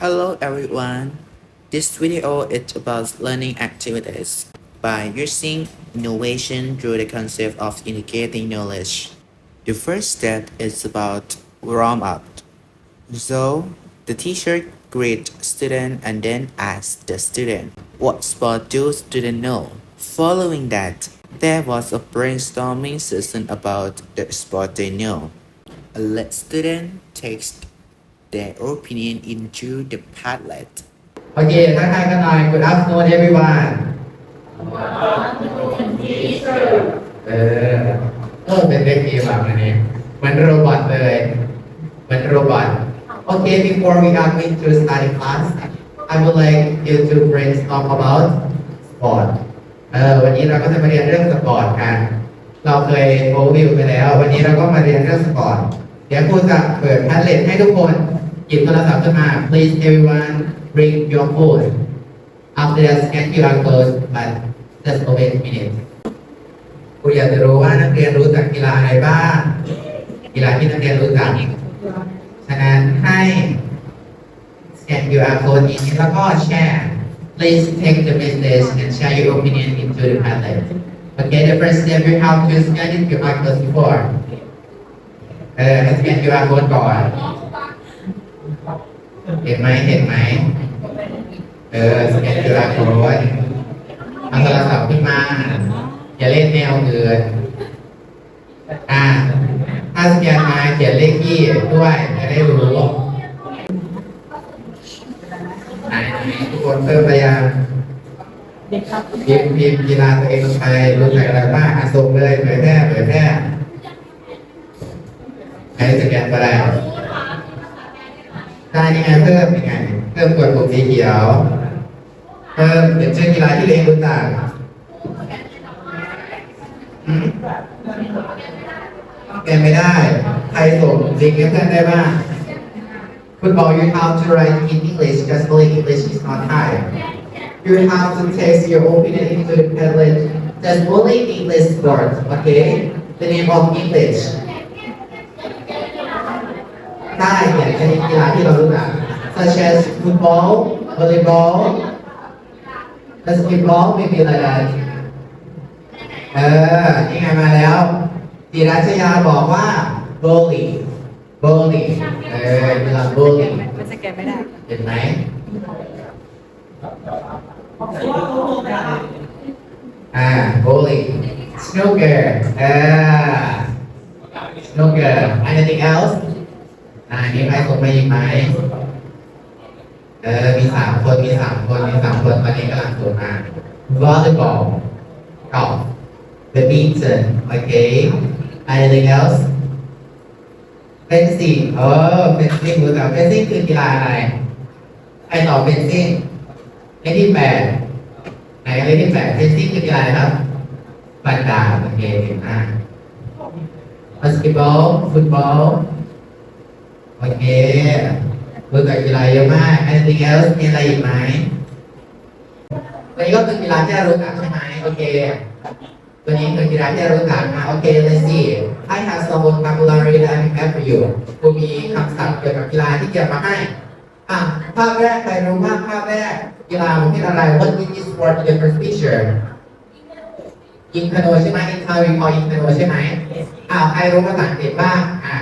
Hello everyone. This video is about learning activities by using innovation through the concept of integrating knowledge. The first step is about warm up. So the teacher greet student and then ask the student what sport do student know. Following that, there was a brainstorming session about the sport they know. Let student text their opinion into the Padlet. โอเคทักทายกันหน่อย Good afternoon everyone เออเออเป็นเด็กดีแบบนี้เหมือนโรบอทเลยเหมือนโรบอทโอเค before we are going to study class I would like you to brainstorm about sport เออวันนี้เราก็จะมาเรียนเรื่องสปอร์ตกัน เราเคยโอวิวไปแล้ว วันนี้เราก็มาเรียนเรื่องสปอร์ต เดี๋ยวครูจะเปิดแพทเล็ตให้ทุกคน หยิบโทรศัพท์ขึ้นมา please everyone bring your phone after that scan QR code but just wait a minute ครูอยากจะรู้ว่านักเรียนรู้จักกีฬาอะไรบ้างกีฬาที่นักเรียนรู้จักฉะนั้นให้ scan QR code นี้แล้วก็แชร์ please take the message and share your opinion into the Padlet okay the first step you have to scan it QR code before เออให้ scan QR code ก่อน ไหมเห็นไหม เออสแกน QR code เอาโทรศัพท์ขึ้นมา อย่าเล่นแนวอื่นอ่าถ้าสแกนมาเขียนเลขที่ด้วยจะได้รู้ไหนทุกคนเพิ่มพยายามพิมพ์พิมพ์กีฬาตัวเองลงไปรู้จักอะไรบ้างอะส่งเลยเผยแพร่เผยแพร่ใครสแกนก็ได้ได้ ยังไงเพิ่มยังไงเพิ่มกดปุ่มสีเขียวเพิ่มเป็นชื่อกีฬาที่เรียนรู้จักอืมเป็นไม่ได้ใครส่งลิงก์ให้เพื่อนได้บ้าง Football you have to write in English just only English is not Thai you have to text your opinion into the Padlet just only English words okay the name of English ได้เนี่ยชนิดกีฬาที่เรารู้จัก such as football volleyball basketball maybe like that เออนี่ไงมาแล้วจิรัชยาบอกว่า bowling bowling เออกีฬา bowling มันสแกนไม่ได้เห็นไหมอ่า bowling snooker เออ snooker anything else อ่ามีใครส่งมาอีกไหมเออ มีสามคน มีสามคน มีสามคนตอนนี้กำลังส่งมา volleyball golf badminton okay anything else fencing เออ fencing รู้จัก fencing คือกีฬาอะไรใครตอบ fencing เลขที่แปดไหนเลขที่แปด fencing คือกีฬาอะไรครับฟันดาโอเคเก่งมาก basketball football โอเครู้จักกีฬาเยอะมาก anything else มีอะไรอีกไหมตัวนี้ก็คือกีฬาที่เรารู้จักใช่ไหมโอเคตัวนี้คือกีฬาที่เรารู้จักนะโอเค let's see I have some vocabulary that I have for you กูมีคำศัพท์เกี่ยวกับกีฬาที่เกี่ยวมาให้อะภาพแรกใครรู้บ้างภาพแรกกีฬาประเภทอะไร What is this sport in the first picture ยิงธนูใช่ไหม in how we call ยิงธนูใช่ไหมอ่าใครรู้ภาษาอังกฤษบ้างอะ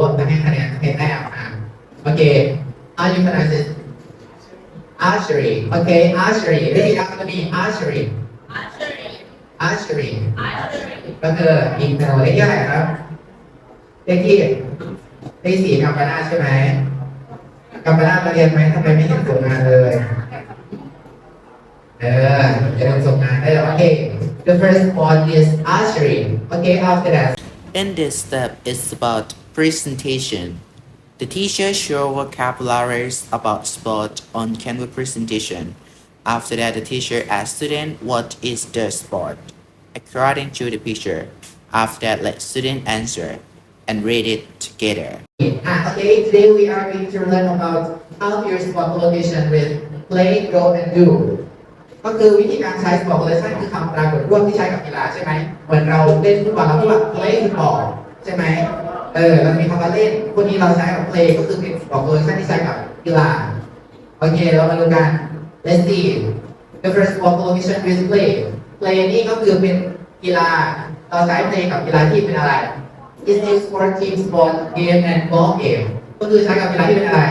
กฤษใครรู้จะให้คะแนนคะแนนแรกอะโอเค How you pronounce it archery โอเค archery repeat after me archery archery ก็คือยิงธนูได้ที่เท่าไหร่ครับได้ที่ได้สี่กัมปนาทใช่ไหมกัมปนาทมาเรียนไหมทำไมไม่เห็นส่งงานเลย เออจะทำส่งงานได้แล้วโอเค the first one is archery okay after that In this step is about presentation. The teacher show vocabularies about sport on Canva presentation. After that, the teacher asks student what is the sport according to the picture. After that, let student answer and read it together. Ah, okay, today we are going to learn about how to use spot location with play, go and do ก็คือวิธีการใช้ spot location คือคำปรากฏร่วมที่ใช้กับกีฬาใช่ไหมเหมือนเราเล่นฟุตบอลเราพูดว่า play ฟุตบอลใช่ไหม เออเรามีคำว่าเล่นพวกนี้เราใช้กับ play ก็คือเป็น spot location ที่ใช้กับกีฬาโอเคเรามาดูกัน let's see the first sport collocation with play play นี่ก็คือเป็นกีฬาเราใช้ play กับกีฬาที่เป็นอะไร is used for team sport game and ball game ก็คือใช้กับกีฬาที่เป็นอะไร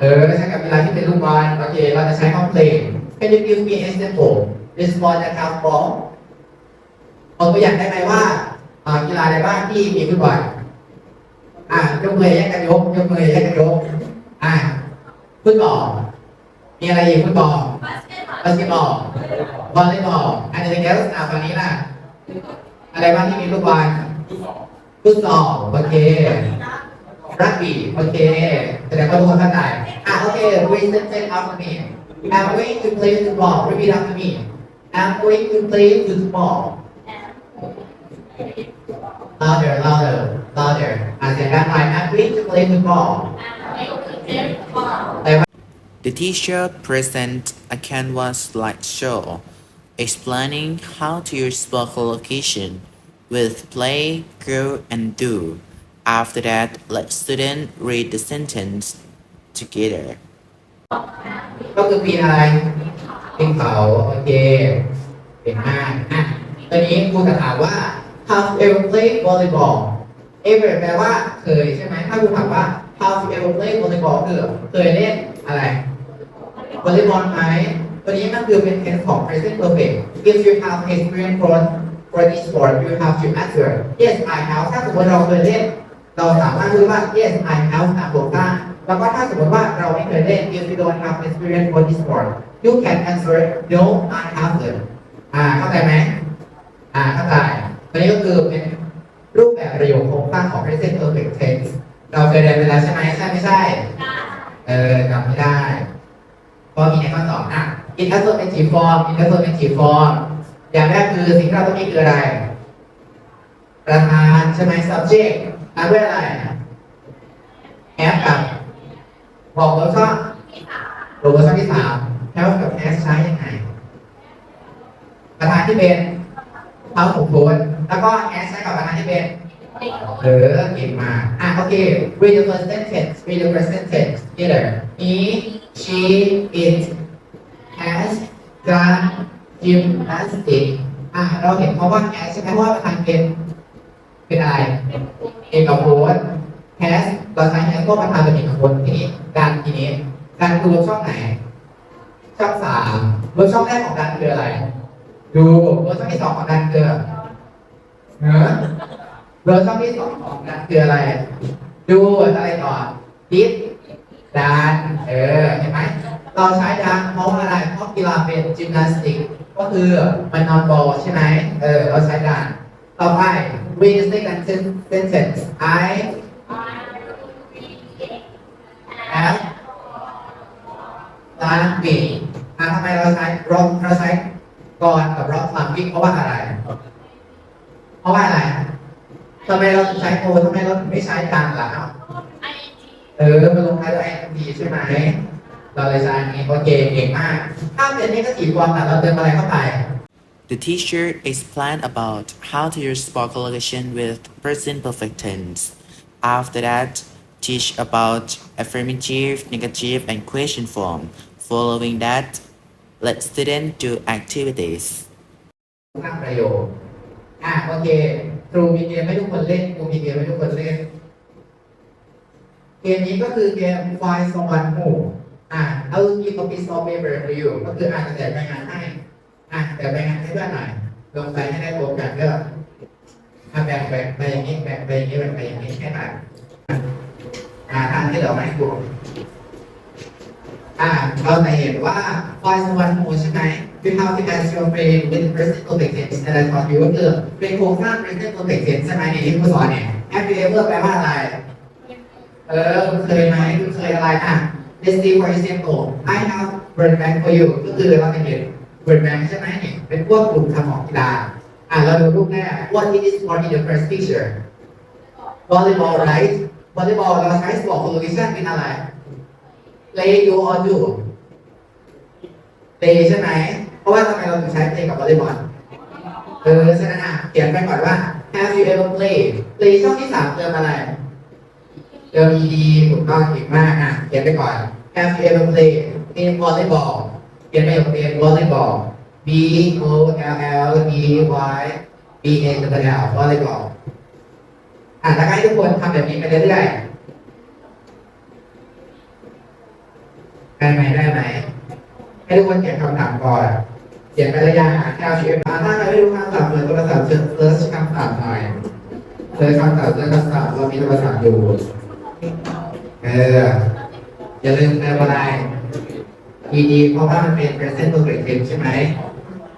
เออใช้กับกีฬาที่เป็นลูกบอลโอเคเราจะใช้คำ play Can you give me an example this sport that have ball เอาตัวอย่างได้ไหมว่าอ่ากีฬาอะไรบ้างที่มีฟุตบอล อะยกมือแยกกันยกยกมือแยกกันยกอะฟุตบอลมีอะไรอีกฟุตบอลบาสเกตบอลวอลเลย์บอลอันนี้แกสอะตอนนี้ล่ะ อะไรบ้างที่มีลูกบอลฟุตซอลโอเครักบี้โอเคแสดงว่าทุกคนเข้าใจอะโอเค read sentence after me I'm going to play football repeat after me I'm going to play football louder louder louder อ่ะเสียงดังหน่อย I'm going to play football The teacher present a canvas slideshow explaining how to use spot collocation with play, go, and do. After that, let students read the sentence together. ก็คือปีอะไรปีเขาโอเคเก่งมากอ่ะตอนนี้ครูจะถามว่า have you ever played volleyball Ever แปลว่าเคยใช่ไหมถ้าครูถามว่า have you ever played volleyball คือเคยเล่นอะไรวอลเลย์บอลไหมตัวนี้มันคือเป็น tense ของ present perfect if you have experience for for this sport you have to answer yes I have ถ้าสมมติเราเคยเล่น เราสามารถพูดว่า yes I have ตามบทตั้งแล้วก็ถ้าสมมติว่าเราไม่เคยเล่น if you don't have experience for this sport you can answer no I haven't อ่าเข้าใจไหมอ่าเข้าใจตัวนี้ก็คือเป็นรูปแบบประโยคโครงสร้างของ present perfect tense เราเคยเรียนไปแล้วใช่ไหมใช่ไม่ใช่ เออจำไม่ได้ก็มีในข้อสองอะ in affirmative form in affirmative form อย่างแรกคือสิ่งที่เราต้องมีคืออะไร ประธานใช่ไหม subject ตามด้วยอะไร have กับบอกเวอร์ชันบอกเวอร์ชันที่สาม have กับ has ใช้ยังไง ประธานที่เป็น house ของคุณแล้วก็ has ใช้กับประธานที่เป็น เออเก่งมากอะโอเค read the first sentence read the first sentence together he she it has done gymnastic อะเราเห็นเพราะว่า has ใช่ไหมเพราะว่าประธานเป็นเป็นอะไรเอกพจน์ has เราใช้ has ก็ประธานเป็นเอกพจน์ทีนี้การทีนี้การดูช่องไหนช่องสามเวอร์ช่องแรกของการคืออะไร ดูเวอร์ช่องที่สองของการคือเนอะ เวอร์ชันที่สองของนั้นคืออะไร ดูอะไรก่อนดิฟดันเออเห็นไหมเราใช้ดันเพราะว่าอะไรเพราะกีฬาเป็นจิมนาสติก ก็คือมันนอนบอลใช่ไหมเออเราใช้ดันต่อไป read the second sentence I have done me อะทำไมเราใช้รองเราใช้ก่อนกับรองคลัมวิ่งเพราะว่าอะไร เพราะว่าอะไร ทำไมเราถึงใช้โอทำไมเราถึงไม่ใช้การล่ะครับเออมันลงท้ายด้วย ing ใช่ไหมเราเลยใช้อันนี้โอเคเก่งมาก ถ้าเป็นนี้ก็สีฟอร์มล่ะเราเติมอะไรเข้าไป The teacher explained about how to use spot collocation with present perfect tense. After that, teach about affirmative, negative, and question form. Following that, let students do activities. สร้างประโยชน์อะโอเค ครูมีเกมให้ทุกคนเล่นครูมีเกมให้ทุกคนเล่น เกมนี้ก็คือเกม Find Someone Who อะ I will give a piece of paper to you ก็คืออ่านแต่รายงานให้อะแต่รายงานให้เพื่อนหน่อยลงไปให้ได้โปรกันก็อะแบ่งแบ่งไปอย่างนี้แบ่งไปอย่างนี้แบ่งไปอย่างนี้แค่ไหนอะทานที่เหลือไม่กลัวอะเราจะเห็นว่า Find Someone Who ใช่ไหม We have to ask your friend with present perfect tense แต่ละตอนอยู่ก็คือเป็นโครงสร้าง present perfect tense ใช่ไหมในที่ครูสอนเนี่ย Have you ever แปลว่าอะไร เออคุณเคยไหมคุณเคยอะไรอะ Let's see for example I have bird bank for you ก็คือเราจะเห็น bird bank ใช่ไหมเนี่ยเป็นพวกกลุ่มทำของกีฬาอะเราดูรูปแรก What is this for in the first picture volleyball right volleyball เราใช้ sport collocation เป็นอะไร play do or do play ใช่ไหม ว่าทำไมเราถึงใช้ play กับ volleyball เออฉะนั้นอะเขียนไปก่อนว่า Have you ever played play ช่องที่สามเติมอะไรเดิมดีถูกต้องเก่งมากอะเขียนไปก่อน Have you ever played in volleyball เขียนไปกับเรียน volleyball B O L L E Y B A W L volleyball อะแล้วก็ให้ทุกคนทำแบบนี้ไปเรื่อยๆได้ไหมได้ไหมให้ทุกคนเขียนคำถามก่อน เขียนไประยะห่างแค่ชีวิตถ้าใครไม่รู้คำศัพท์เหมือนโทรศัพท์เซิร์ชคำศัพท์หน่อยเซิร์ชคำศัพท์เซิร์ชคำศัพท์เรามีโทรศัพท์อยู่ เออ อย่าลืมเติมอะไร ed เพราะว่ามันเป็น present perfect tense ใช่ไหม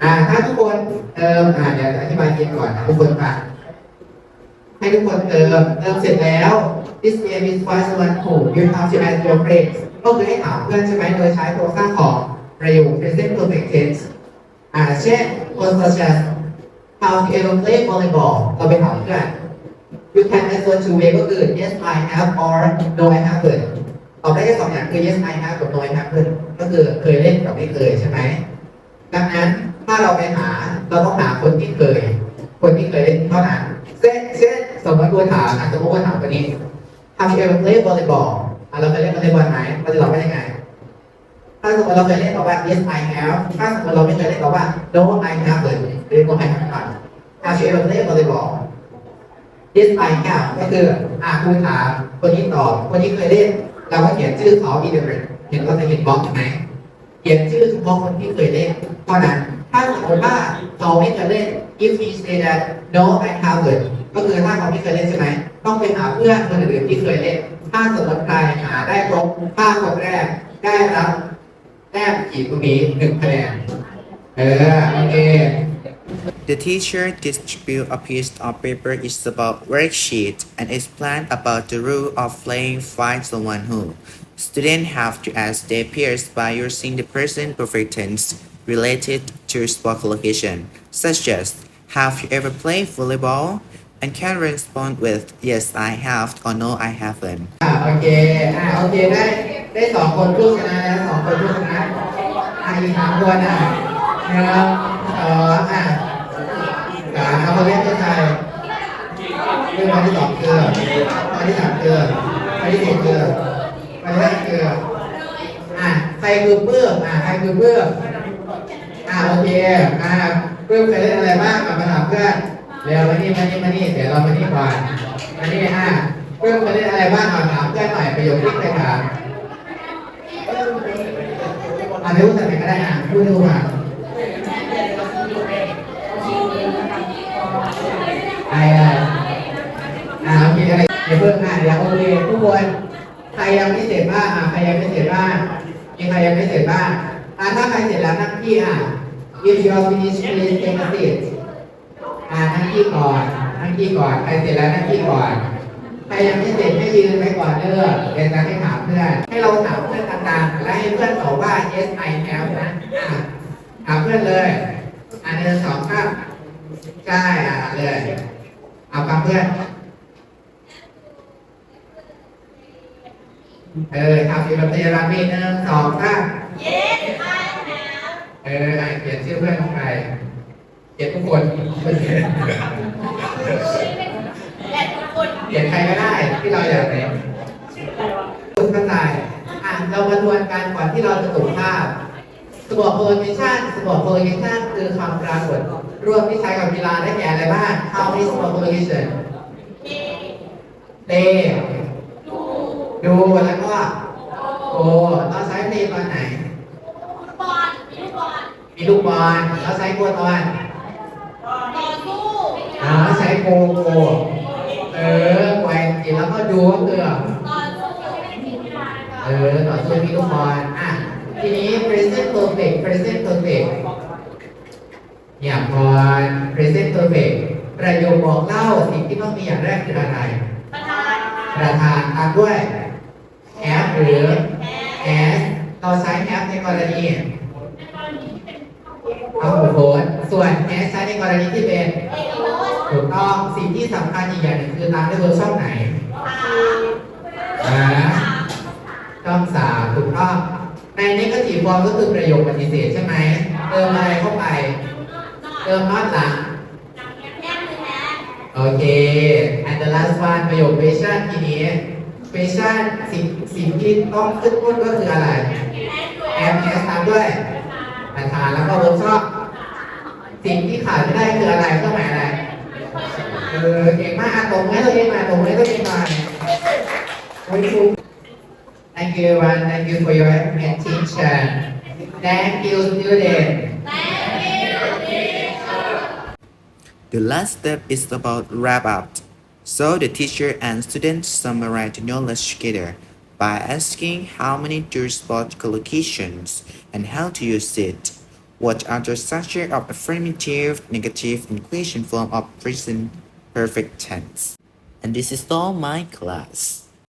อ่า ถ้าทุกคนเติมอ่าเดี๋ยวอธิบายเกมก่อนนะทุกคนค่ะให้ทุกคนเติมเติมเสร็จแล้ว this game is for someone who you have to ask your friends ก็คือให้ถามเพื่อนใช่ไหมโดยใช้โครงสร้างของประโยค present perfect tense อ่าเช่นคน such as how to ever play volleyball เราไปถามเพื่อน you can answer two way ก็คือ yes I have or no I haven't ตอบได้แค่สองอย่างคือ yes I have กับ no I haven't ก็คือเคยเล่นกับไม่เคยใช่ไหมดังนั้นถ้าเราไปหาเราต้องหาคนที่เคย คนที่เคยเล่นเท่านั้นเช่นเช่นสมมติว่าถามอะสมมติว่าถามคนนี้ Have you ever played volleyball อะเราเคยเล่นวอลเลย์บอลไหมเราจะตอบว่ายังไง ถ้าสมมติเราเคยเล่นตอบว่า yes I have ถ้าสมมติเราไม่เคยเล่นตอบว่า no I haven't เรียกว่า I haven't ก่อน Have you ever played volleyball yes I have ก็คืออะคุณถามคนนี้ตอบคนที่เคยเล่นเราก็เขียนชื่อเขาอีเดเรเห็นเราจะเห็นบล็อกไหมเขียนชื่อเฉพาะคนที่เคยเล่นเท่านั้นถ้าสมมติว่าเขาไม่เคยเล่น if he say that no I haven't ก็คือถ้าเขาไม่เคยเล่นใช่ไหมต้องไปหาเพื่อนคนอื่นที่เคยเล่น ถ้าสมมติใครหาได้ครบห้าคนแรกได้รับ แต้มขีดตรงนี้หนึ่งคะแนน เออ โอเค The teacher distribute a piece of paper is about worksheet and explain about the rule of playing find someone who. Students have to ask their peers by using the present perfect tense related to sport location, such as Have you ever played volleyball? And can respond with Yes, I have or No, I haven't. อ่าโอเคอ่าโอเคได้ได้สองคนผู้ชนะสองคนผู้ชนะอ่าอีกสามคนอะหนึ่งสองอะสามเอาคนแรกเป็นใครเรื่องคนที่สองคือคนที่สามคือคนที่สี่คือคนที่ห้าคืออะใครคือเปื้มอะใครคือเปื้มอะโอเคอะเปื้มเคยเล่นอะไรบ้างอะมาถามเพื่อน เร็วมานี่มานี่มานี่เดี๋ยวเรามานี่ก่อนมานี่อะเปื้มเคยเล่นอะไรบ้างอะถามเพื่อนหน่อยประโยคที่เคยถามอะไม่พูดแต่ไหนก็ได้อะพูดดูอะไอ้อะไรอ่าโอเคอะไรอย่าเพิ่งอ่านอย่าโอเคทุกคนใครยังไม่เสร็จบ้างอะใครยังไม่เสร็จบ้างมีใครยังไม่เสร็จบ้างอ่าถ้าใครเสร็จแล้วนั่งที่อะ if you are finished please take a seat นั่งที่ก่อนนั่งที่ก่อนใครเสร็จแล้วนั่งที่ก่อนใครยังไม่เสร็จให้ยืนไว้ก่อนเด้อเดี๋ยวจะให้ถามเพื่อน ให้เราถามเพื่อนต่างๆและให้เพื่อนตอบว่า yes I have นะอะถามเพื่อนเลยอ่าหนึ่งสองสามใช่อะเลยเอาฟังเพื่อนเออทำสิแบบพยาบาลมีหนึ่งสองสามเอออะเขียนชื่อเพื่อนของใค รเขียนทุกคนเขียนใครก็ได้ที่เราอยากเห็นทุกท่านใดอะเรามาทวนกันก่อนที่เราจะตกภาพสปอร์ตโพลิชันสปอร์ตโพลิชันคือคำปรากฏรวมที่ใช้กับกีฬาได้แก่อะไรบ้าง How is sport position เตดู แล้วก็โกเราใช้เตตอนไหน มีลูกบอลเราใช้โกตอนอ่าเรา ใช้โกโกเออไกวตีแล้วก็ดูก็คือเออต่อสู้มีลูกบอลอะทีนี้ present perfect present perfect อย่างก่อ present perfect ประโยคบอกเล่าสิ่งที่ต้องมีอย่างแรกคืออะไรประธานตามด้วย have หรือ as เราใช้ have ในกรณีเอาบุคคลส่วน as ใช้ในกรณีที่เป็น ถูกต้องสิ่งที่สำคัญอีกอย่างหนึ่งคือตามด้วยเวอร์ช่องไหนอ่าช่องสามถูกต้องในนี้ก็จีฟอร์มก็คือประโยคปฏิเสธใช่ไหมเติมอะไรเข้าไป เติม not หลังโอเค and the last one ประโยค question ทีนี้ question สิ่งสิ่งที่ต้องขึ้นต้นก็คืออะไรแอมแอสตามด้วยประธานแล้วก็เวิร์กช็อปสิ่งที่ขาดไม่ได้คืออะไรเครื่องหมายอะไร เออเก่งมากอ่ะตรงให้ตัวเองมาตรงให้ตัวเองมาคุณครู Thank you everyone Thank you for your attention Thank you student The last step is about wrap up. So the teacher and students summarize the knowledge together by asking how many jurors spot collocations and how to use it. What are the structure of affirmative, negative, and question form of present perfect tense? And this is all my class.